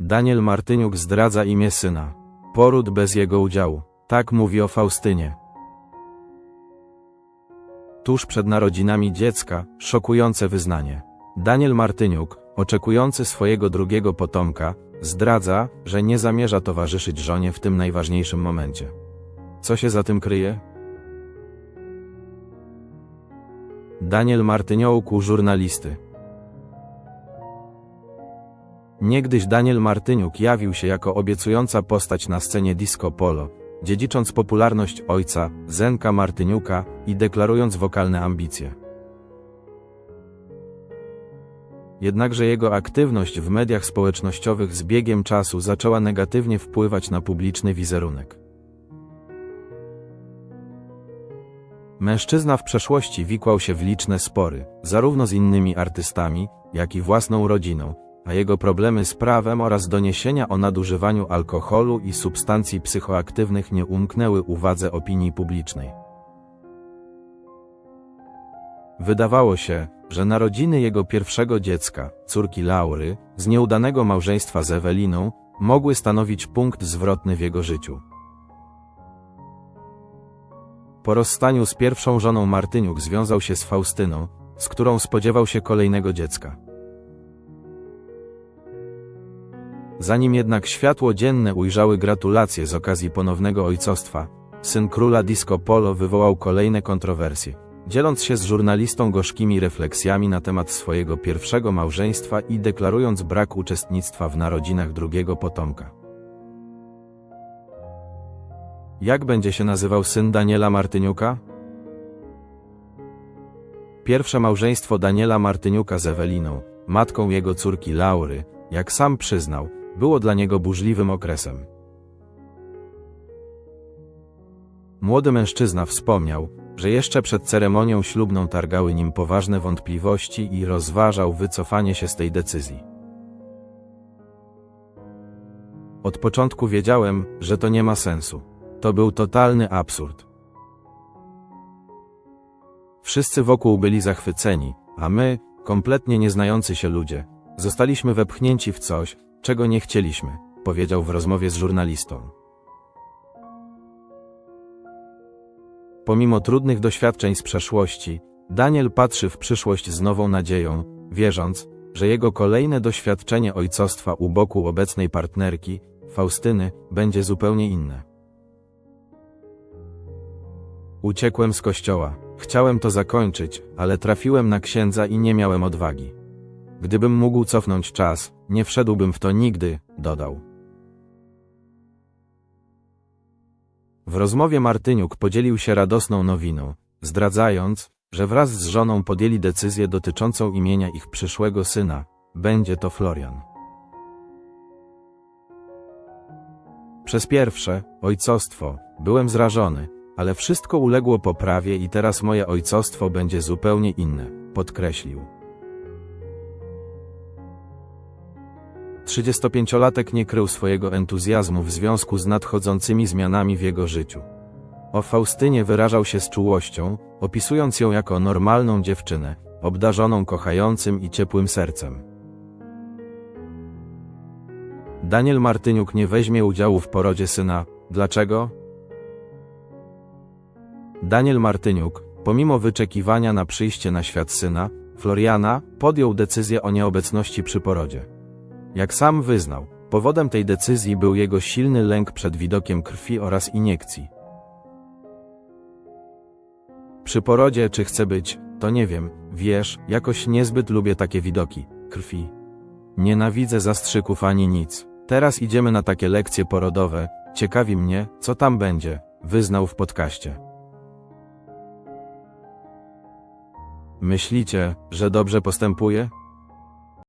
Daniel Martyniuk zdradza imię syna. Poród bez jego udziału. Tak mówi o Faustynie. Tuż przed narodzinami dziecka, szokujące wyznanie. Daniel Martyniuk, oczekujący swojego drugiego potomka, zdradza, że nie zamierza towarzyszyć żonie w tym najważniejszym momencie. Co się za tym kryje? Daniel Martyniołk u żurnalisty. Niegdyś Daniel Martyniuk jawił się jako obiecująca postać na scenie disco polo, dziedzicząc popularność ojca, Zenka Martyniuka i deklarując wokalne ambicje. Jednakże jego aktywność w mediach społecznościowych z biegiem czasu zaczęła negatywnie wpływać na publiczny wizerunek. Mężczyzna w przeszłości wikłał się w liczne spory, zarówno z innymi artystami, jak i własną rodziną, a jego problemy z prawem oraz doniesienia o nadużywaniu alkoholu i substancji psychoaktywnych nie umknęły uwadze opinii publicznej. Wydawało się, że narodziny jego pierwszego dziecka, córki Laury, z nieudanego małżeństwa z Eweliną, mogły stanowić punkt zwrotny w jego życiu. Po rozstaniu z pierwszą żoną Martyniuk związał się z Faustyną, z którą spodziewał się kolejnego dziecka. Zanim jednak światło dzienne ujrzały gratulacje z okazji ponownego ojcostwa, syn króla disco polo wywołał kolejne kontrowersje, dzieląc się z żurnalistą gorzkimi refleksjami na temat swojego pierwszego małżeństwa i deklarując brak uczestnictwa w narodzinach drugiego potomka. Jak będzie się nazywał syn Daniela Martyniuka? Pierwsze małżeństwo Daniela Martyniuka z Eweliną, matką jego córki Laury, jak sam przyznał, było dla niego burzliwym okresem. Młody mężczyzna wspomniał, że jeszcze przed ceremonią ślubną targały nim poważne wątpliwości i rozważał wycofanie się z tej decyzji. Od początku wiedziałem, że to nie ma sensu. To był totalny absurd. Wszyscy wokół byli zachwyceni, a my, kompletnie nieznający się ludzie, zostaliśmy wepchnięci w coś, czego nie chcieliśmy, powiedział w rozmowie z żurnalistą. Pomimo trudnych doświadczeń z przeszłości, Daniel patrzy w przyszłość z nową nadzieją, wierząc, że jego kolejne doświadczenie ojcostwa u boku obecnej partnerki, Faustyny, będzie zupełnie inne. Uciekłem z kościoła. Chciałem to zakończyć, ale trafiłem na księdza i nie miałem odwagi. Gdybym mógł cofnąć czas, nie wszedłbym w to nigdy, dodał. W rozmowie Martyniuk podzielił się radosną nowiną, zdradzając, że wraz z żoną podjęli decyzję dotyczącą imienia ich przyszłego syna. Będzie to Florian. Przez pierwsze, ojcostwo, byłem zrażony, ale wszystko uległo poprawie i teraz moje ojcostwo będzie zupełnie inne, podkreślił. 35-latek nie krył swojego entuzjazmu w związku z nadchodzącymi zmianami w jego życiu. O Faustynie wyrażał się z czułością, opisując ją jako normalną dziewczynę, obdarzoną kochającym i ciepłym sercem. Daniel Martyniuk nie weźmie udziału w porodzie syna. Dlaczego? Daniel Martyniuk, pomimo wyczekiwania na przyjście na świat syna, Floriana, podjął decyzję o nieobecności przy porodzie. Jak sam wyznał, powodem tej decyzji był jego silny lęk przed widokiem krwi oraz iniekcji. Przy porodzie czy chcę być, to nie wiem, wiesz, jakoś niezbyt lubię takie widoki, krwi. Nienawidzę zastrzyków ani nic. Teraz idziemy na takie lekcje porodowe, ciekawi mnie, co tam będzie, wyznał w podcaście. Myślicie, że dobrze postępuje?